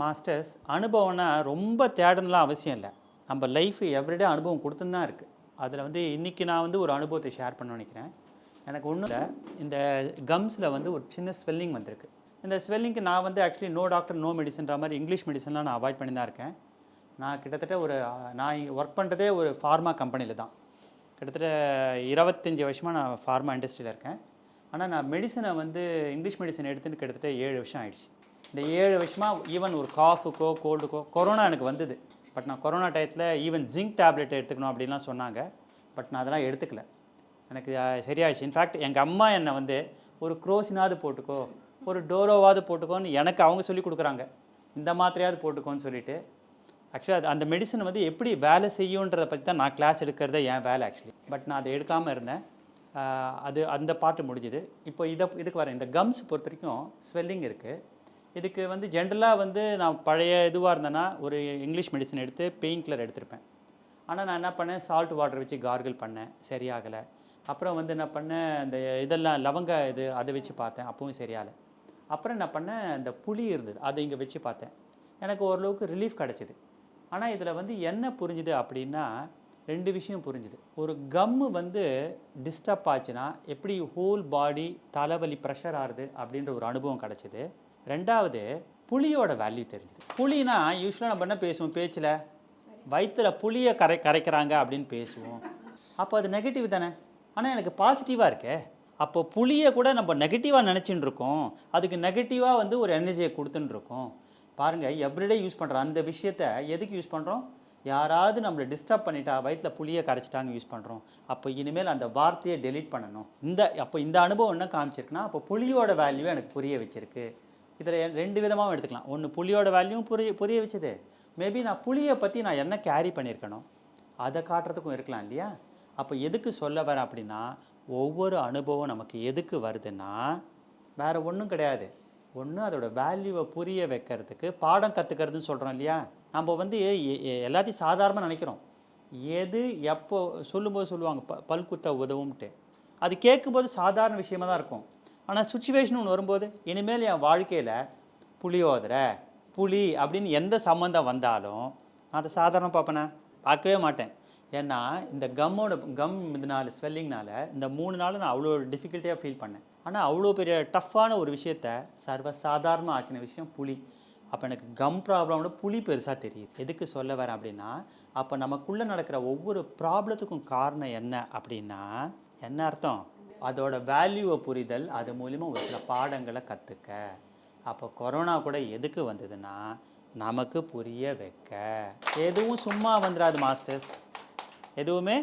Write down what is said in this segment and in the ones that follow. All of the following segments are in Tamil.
மாஸ்டர்ஸ் அனுபவம்னா ரொம்ப தேடணும்லாம் அவசியம் இல்லை. நம்ம லைஃப் எவ்ரிடே அனுபவம் கொடுத்துன்னு தான் இருக்குது அதில் வந்து இன்றைக்கி நான் வந்து ஒரு அனுபவத்தை ஷேர் பண்ண நினைக்கிறேன். எனக்கு ஒன்றும் இல்லை. இந்த கம்ஸில் வந்து ஒரு சின்ன ஸ்வெல்லிங் வந்திருக்கு. இந்த ஸ்வெல்லிங்க்கு நான் வந்து ஆக்சுவலி நோ டாக்டர் நோ மெடிசன்ற மாதிரி இங்கிலீஷ் மெடிசன்லாம் நான் அவாய்ட் பண்ணி தான் இருக்கேன். நான் கிட்டத்தட்ட ஒரு நான் ஒர்க் பண்ணுறதே ஒரு ஃபார்மா கம்பெனியில் தான். கிட்டத்தட்ட இருபத்தஞ்சி வருஷமாக நான் ஃபார்மா இண்டஸ்ட்ரியில் இருக்கேன். ஆனால் நான் மெடிசனை வந்து இங்கிலீஷ் மெடிசன் எடுத்துன்னு கிட்டத்தட்ட ஏழு வருஷம் ஆயிடுச்சு. இந்த ஏழு வருஷமாக ஈவன் ஒரு காஃபுக்கோ கோல்டுக்கோ கொரோனா எனக்கு வந்தது. பட் நான் கொரோனா டயத்தில் ஈவன் ஜிங்க் டேப்லெட் எடுத்துக்கணும் அப்படின்லாம் சொன்னாங்க. பட் நான் அதெல்லாம் எடுத்துக்கல. எனக்கு சரியாயிடுச்சு. இன்ஃபேக்ட் எங்கள் அம்மா என்னை வந்து ஒரு குரோசினாவது போட்டுக்கோ ஒரு டோரோவாவது போட்டுக்கோன்னு எனக்கு அவங்க சொல்லி கொடுக்குறாங்க. இந்த மாத்திரையாவது போட்டுக்கோன்னு சொல்லிட்டு. ஆக்சுவலாக அது அந்த மெடிசன் வந்து எப்படி வேலை செய்யுன்றதை பற்றி தான் நான் கிளாஸ் எடுக்கிறதே என் வேலை ஆக்சுவலி பட் நான் அதை எடுக்காமல் இருந்தேன். அது அந்த பாட்டு முடிஞ்சுது. இப்போ இதை இதுக்கு வரேன். இந்த கம்ஸ் பொறுத்த வரைக்கும் ஸ்வெல்லிங் இருக்குது இதுக்கு வந்து ஜென்ரலாக வந்து நான் பழைய இதுவாக இருந்தேன்னா ஒரு இங்கிலீஷ் மெடிசன் எடுத்து பெயின் கில்லர் எடுத்திருப்பேன். ஆனால் நான் என்ன பண்ணேன்? சால்ட் வாட்டர் வச்சு கார்கிள் பண்ணேன். சரியாகலை. அப்புறம் வந்து என்ன பண்ணேன்? இந்த இதெல்லாம் லவங்க இது அதை வச்சு பார்த்தேன். அப்பவும் சரியாகலை. அப்புறம் என்ன பண்ணேன்? இந்த புளி இருந்தது. அதை இங்கே வச்சு பார்த்தேன். எனக்கு ஓரளவுக்கு ரிலீஃப் கிடச்சிது. ஆனால் இதில் வந்து என்ன புரிஞ்சுது அப்படின்னா ரெண்டு விஷயம் புரிஞ்சுது. ஒரு கம்மு வந்து டிஸ்டர்ப் ஆச்சுன்னா எப்படி ஹோல் பாடி தலைவலி ப்ரெஷர் ஆகுது அப்படின்ற ஒரு அனுபவம் கிடச்சிது. ரெண்டாவது புளியோட வேல்யூ தெரிஞ்சுது. புளினா யூஸ்வலாக நம்ம என்ன பேசுவோம்? பேச்சில்? வயிற்றில் புளியை கரை கரைக்கிறாங்க அப்படின்னு பேசுவோம். அப்போ அது நெகட்டிவ் தானே? ஆனால் எனக்கு பாசிட்டிவாக இருக்கே. அப்போ புளியை கூட நம்ம நெகட்டிவாக நினச்சின்னு இருக்கோம். அதுக்கு நெகட்டிவாக வந்து ஒரு எனர்ஜியை கொடுத்துன்னு இருக்கோம். பாருங்கள் எவ்ரிடே யூஸ் பண்ணுறோம் அந்த விஷயத்த எதுக்கு யூஸ் பண்ணுறோம் யாராவது நம்மளை டிஸ்டர்ப் பண்ணிட்டா வயிற்றில் புளியை கரைச்சிட்டாங்க யூஸ் பண்ணுறோம் அப்போ இனிமேல் அந்த வார்த்தையை டெலீட் பண்ணணும். இந்த அப்போ இந்த அனுபவம் என்ன காமிச்சிருக்குன்னா அப்போ புளியோட வேல்யூ எனக்கு புரிய வச்சிருக்கு. இதில் ரெண்டு விதமாகவும் எடுத்துக்கலாம். ஒன்று புளியோட வேல்யூவும் புரிய புரிய வச்சது. மேபி நான் புளியை பற்றி நான் என்ன கேரி பண்ணியிருக்கணும் அதை காட்டுறதுக்கும் இருக்கலாம் இல்லையா? அப்போ எதுக்கு சொல்ல வரேன் அப்படின்னா ஒவ்வொரு அனுபவம் நமக்கு எதுக்கு வருதுன்னா வேறு ஒன்றும் கிடையாது. ஒன்று அதோட வேல்யூவை புரிய வைக்கிறதுக்கு பாடம் கற்றுக்கிறதுன்னு சொல்கிறோம் இல்லையா? நம்ம வந்து எ- எல்லாத்தையும் சாதாரணமாக நினைக்கிறோம். எது எப்போ சொல்லும்போது சொல்லுவாங்க ப பல்குத்த உதவும்ட்டு. அது கேட்கும்போது சாதாரண விஷயமா தான் இருக்கும். ஆனால் சுச்சுவேஷன் ஒன்று வரும்போது இனிமேல் என் வாழ்க்கையில் புளியோதரை புளி அப்படின்னு எந்த சம்மந்தம் வந்தாலும் நான் அதை சாதாரணமாக பார்ப்பேனே? பார்க்கவே மாட்டேன். ஏன்னா இந்த கம்மோட கம் இதனால ஸ்வெல்லிங்னால இந்த மூணு நாள் நான் அவ்வளோ டிஃபிகல்ட்டியாக ஃபீல் பண்ணேன். ஆனால் அவ்வளோ பெரிய டஃப்பான ஒரு விஷயத்த சர்வசாதாரணமாக ஆக்கின விஷயம் புளி அப்போ எனக்கு கம் ப்ராப்ளமோட புளி பெருசாக தெரியுது. எதுக்கு சொல்ல வரேன் அப்படின்னா அப்போ நமக்குள்ளே நடக்கிற ஒவ்வொரு ப்ராப்ளத்துக்கும் காரணம் என்ன அப்படின்னா என்ன அர்த்தம்? அதோட வேல்யூவை புரிதல் அது மூலிமா ஒரு சில பாடங்களை கற்றுக்க அப்போ கொரோனா கூட எதுக்கு வந்ததுன்னா நமக்கு புரிய வைக்க. எதுவும் சும்மா வந்துடாது மாஸ்டர்ஸ் எதுவுமே?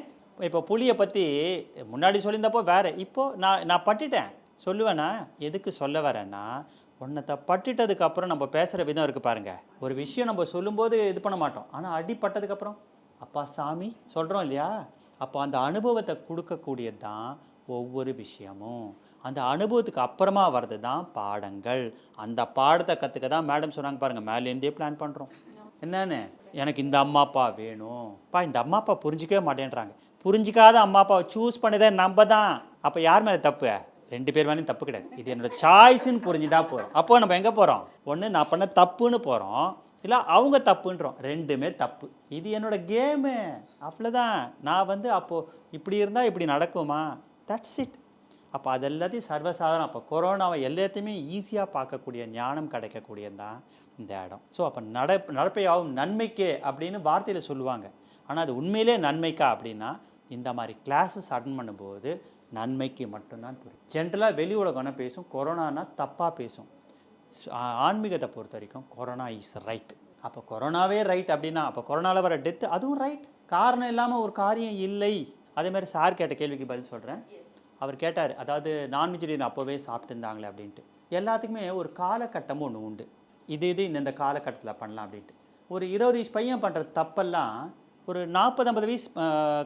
இப்போ புளியை பற்றி முன்னாடி சொல்லியிருந்தப்போ வேறு. இப்போ நான் நான் பட்டுட்டேன். சொல்லுவேன்னா எதுக்கு சொல்ல வரேன்னா ஒன்றத்தை பட்டுட்டதுக்கு அப்புறம் நம்ம பேசுகிற விதம் இருக்குது பாருங்க. ஒரு விஷயம் நம்ம சொல்லும்போது இது பண்ண மாட்டோம். ஆனால் அடிப்பட்டதுக்கப்புறம் அப்பா சாமி சொல்கிறோம் இல்லையா? அப்போ அந்த அனுபவத்தை கொடுக்கக்கூடியது தான் ஒவ்வொரு விஷயமும். அந்த அனுபவத்துக்கு அப்புறமா வர்றது தான் பாடங்கள். அந்த பாடத்தை கற்றுக்க தான் மேடம் சொன்னாங்க பாருங்கள் மேலேருந்தே பிளான் பண்ணுறோம் என்னன்னு? எனக்கு இந்த அம்மா அப்பா வேணும். இந்த அம்மா அப்பா புரிஞ்சிக்கவே மாட்டேன்றாங்க. புரிஞ்சிக்காத அம்மா அப்பாவை சூஸ் பண்ணதே நம்ம தான். அப்போ யார் மேலே தப்பு? ரெண்டு பேர் மேலேயும் தப்பு கிடையாது. இது என்னோட சாய்ஸ்ன்னு புரிஞ்சுட்டா போகிறோம் அப்போ நம்ம எங்கே போகிறோம் ஒன்று நான் பண்ண தப்புன்னு போகிறோம் இல்லை அவங்க தப்புன்றோம். ரெண்டுமே தப்பு. இது என்னோட கேமு அவ்வளோதான் நான் வந்து அப்போது இப்படி இருந்தால் இப்படி நடக்குமா? தட்ஸ் இட் அப்போ அது எல்லாத்தையும் சர்வசாதாரணம். அப்போ கொரோனாவை எல்லாத்தையுமே ஈஸியாக பார்க்கக்கூடிய ஞானம் கிடைக்கக்கூடியது தான் இந்த இடம். ஸோ அப்போ நட நடப்பையாகவும் நன்மைக்கே அப்படின்னு வார்த்தையில் சொல்லுவாங்க. ஆனால் அது உண்மையிலே நன்மைக்கா அப்படின்னா இந்த மாதிரி கிளாஸஸ் அட்டன் பண்ணும்போது நன்மைக்கு மட்டும்தான் புரியும் ஜென்ரலாக வெளி உலகம் பேசும் கொரோனானா தப்பாக பேசும். ஆன்மீகத்தை பொறுத்த வரைக்கும் கொரோனா இஸ் ரைட் அப்போ கொரோனாவே ரைட் அப்படின்னா அப்போ கொரோனாவில் வர டெத்து அதுவும் ரைட் காரணம் இல்லாமல் ஒரு காரியம் இல்லை. அதே மாதிரி சார் கேட்ட கேள்விக்கு பதில் சொல்கிறேன் அவர் கேட்டார் அதாவது நான் வெஜிடேரியன் அப்போவே சாப்பிட்டு இருந்தாங்களே அப்படின்ட்டு. எல்லாத்துக்குமே ஒரு காலகட்டமும் ஒன்று உண்டு. இது இது இந்த காலகட்டத்தில் பண்ணலாம் அப்படின்ட்டு. ஒரு இருபது வயசு பையன் பண்ணுற தப்பெல்லாம் ஒரு நாற்பது ஐம்பது வயசு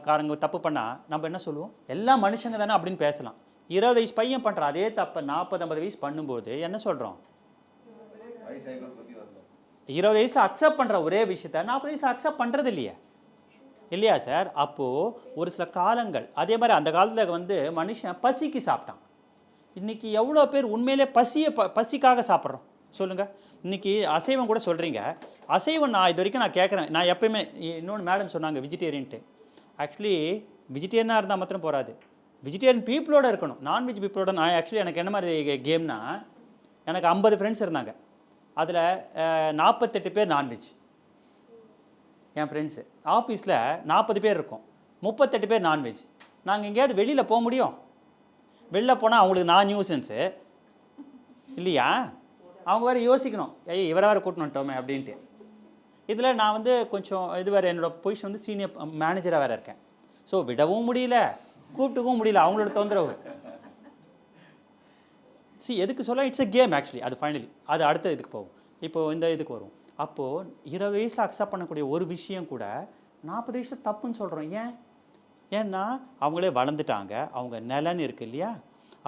காரங்க தப்பு பண்ணால் நம்ம என்ன சொல்லுவோம்? எல்லா மனுஷங்க தானே அப்படின்னு பேசலாம். இருபது வயசு பையன் பண்ணுற அதே தப்பை நாற்பது ஐம்பது வயசு பண்ணும்போது என்ன சொல்கிறோம் இருபது வயசில் அக்செப்ட் பண்ணுற ஒரே விஷயத்த நாற்பது வயசில் அக்செப்ட் பண்ணுறது இல்லையே? இல்லையா சார் அப்போது ஒரு சில காலங்கள் அதே மாதிரி அந்த காலத்தில் வந்து மனுஷன் பசிக்கு சாப்பிட்டான். இன்றைக்கி எவ்வளோ பேர் உண்மையிலே பசியை ப பசிக்காக சாப்பிட்றோம்? சொல்லுங்கள் இன்றைக்கி அசைவம் கூட சொல்கிறீங்க அசைவம் நான் இது வரைக்கும் நான் கேட்குறேன். நான் எப்பயுமே இன்னொன்று மேடம் சொன்னாங்க வெஜிடேரியன்ட்டு ஆக்சுவலி வெஜிடேரியனாக இருந்தால் மாத்திரம் போகாது வெஜிடேரியன் பீப்புளோட இருக்கணும். நான்வெஜ் பீப்புளோட நான் ஆக்சுவலி எனக்கு என்ன மாதிரி கேம்னா எனக்கு ஐம்பது ஃப்ரெண்ட்ஸ் இருந்தாங்க. அதில் நாற்பத்தெட்டு பேர் நான்வெஜ் என் ஃப்ரெண்ட்ஸு ஆஃபீஸில் நாற்பது பேர் இருக்கோம். முப்பத்தெட்டு பேர் நான்வெஜ் நாங்கள் எங்கேயாவது வெளியில் போக முடியும்? வெளில போனால் அவங்களுக்கு நான் நியூசன்ஸு இல்லையா? அவங்க வேறு யோசிக்கணும். ஐய் இவரை வேறு கூட்டணுட்டோமே வந்துட்டோமே அப்படின்ட்டு. இதில் நான் வந்து கொஞ்சம் இது வேறு என்னோடய பொசிஷன் வந்து சீனியர் மேனேஜராக வேறு இருக்கேன். ஸோ விடவும் முடியல கூப்பிட்டுக்கவும் முடியல அவங்களோட தொந்தரவு. சி எதுக்கு சொல்ல இட்ஸ் எ கேம் ஆக்சுவலி அது ஃபைனலி அது அடுத்த இதுக்கு போகும். இப்போது இந்த இதுக்கு வரும். அப்போது இருபது வயசில் அக்செப்ட் பண்ணக்கூடிய ஒரு விஷயம் கூட நாற்பது வயசு தப்புன்னு சொல்கிறோம் ஏன்? ஏன்னா அவங்களே வளர்ந்துட்டாங்க. அவங்க நிலன்னு இருக்கு இல்லையா?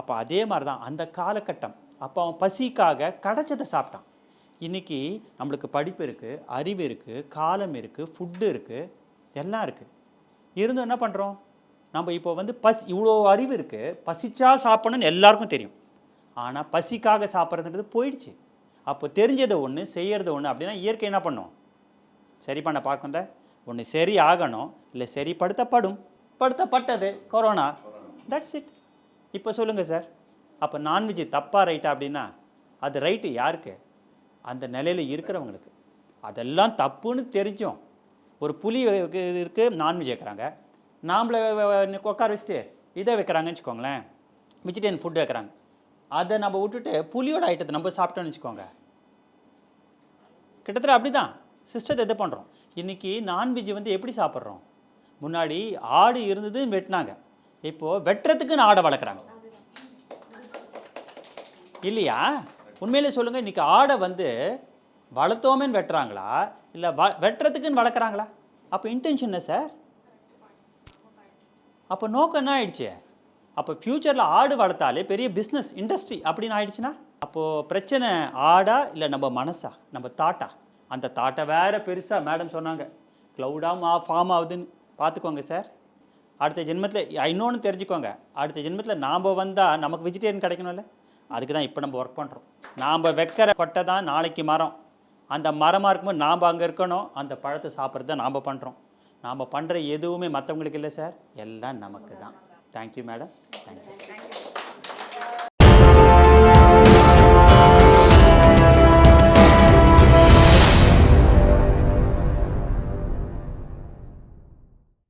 அப்போ அதே மாதிரி தான் அந்த காலகட்டம். அப்போ அவன் பசிக்காக கிடைச்சதை சாப்பிட்டான். இன்னைக்கு நம்மளுக்கு படிப்பு இருக்குது அறிவு இருக்குது காலம் இருக்குது ஃபுட்டு இருக்குது எல்லாம் இருக்குது இருந்தும் என்ன பண்ணுறோம் நம்ம இப்போ வந்து பசி இவ்வளோ அறிவு இருக்குது பசிச்சா சாப்பிடணும்னு எல்லாருக்கும் தெரியும். ஆனால் பசிக்காக சாப்பிட்றதுன்றது போயிடுச்சு. அப்போ தெரிஞ்சதை ஒன்று செய்கிறது ஒன்று அப்படின்னா இயற்கை என்ன பண்ணும்? சரி பண்ண பார்க்குந்த ஒன்று சரி ஆகணும் இல்லை சரி படுத்தப்படும். படுத்தப்பட்டது கொரோனா தட்ஸ் இட் இப்போ சொல்லுங்கள் சார் அப்போ நான்வெஜ் தப்பாக ரைட்டா அப்படின்னா அது ரைட்டு யாருக்கு? அந்த நிலையில் இருக்கிறவங்களுக்கு. அதெல்லாம் தப்புன்னு தெரிஞ்சோம். ஒரு புலி இருக்குது நான்வெஜ் வைக்கிறாங்க நாமளை உட்கார வச்சுட்டு இதை வைக்கிறாங்கன்னு வச்சுக்கோங்களேன். வெஜிடேரியன் ஃபுட் வைக்கிறாங்க. அதை நம்ம விட்டுட்டு புலியோட ஐட்டத்தை நம்ம சாப்பிட்டோன்னு வச்சுக்கோங்க. கிட்டத்தட்ட அப்படி தான் சிஸ்டத்தை இது பண்ணுறோம் இன்றைக்கி நான்வெஜ் வந்து எப்படி சாப்பிட்றோம்? முன்னாடி ஆடு இருந்தது வெட்டினாங்க. இப்போது வெட்டுறதுக்குன்னு ஆடை வளர்க்குறாங்க. இல்லையா? உண்மையிலே சொல்லுங்கள் இன்றைக்கி ஆடை வந்து வளர்த்தோமேன்னு வெட்டுறாங்களா? இல்லை வ வெட்டுறதுக்குன்னு வளர்க்குறாங்களா? அப்போ இன்டென்ஷன் என்ன சார் அப்போ நோக்கம் என்ன ஆயிடுச்சு? அப்போ ஃப்யூச்சரில் ஆடு வளர்த்தாலே பெரிய பிஸ்னஸ் இண்டஸ்ட்ரி அப்படின்னு ஆயிடுச்சுன்னா அப்போது பிரச்சனை ஆடா இல்லை நம்ம மனசா? நம்ம தாட்டா? அந்த தாட்டை வேற பெருசாக மேடம் சொன்னாங்க. க்ளவுடாக ஃபார்ம் ஆகுதுன்னு. பார்த்துக்கோங்க சார் அடுத்த ஜென்மத்தில் இன்னொன்று தெரிஞ்சுக்கோங்க. அடுத்த ஜென்மத்தில் நாம் வந்தால் நமக்கு வெஜிடேரியன் கிடைக்கணும்ல? அதுக்கு தான் இப்போ நம்ம ஒர்க் பண்ணுறோம் நாம் வைக்கிற கொட்டை தான் நாளைக்கு மரம். அந்த மரமாக இருக்கும்போது நாம் அங்கே இருக்கணும். அந்த பழத்தை சாப்பிட்றது தான் நாம் பண்ணுறோம் நாம் பண்ணுற எதுவுமே மற்றவங்களுக்கு இல்லை சார் எல்லாம் நமக்கு தான். Thank you madam thank you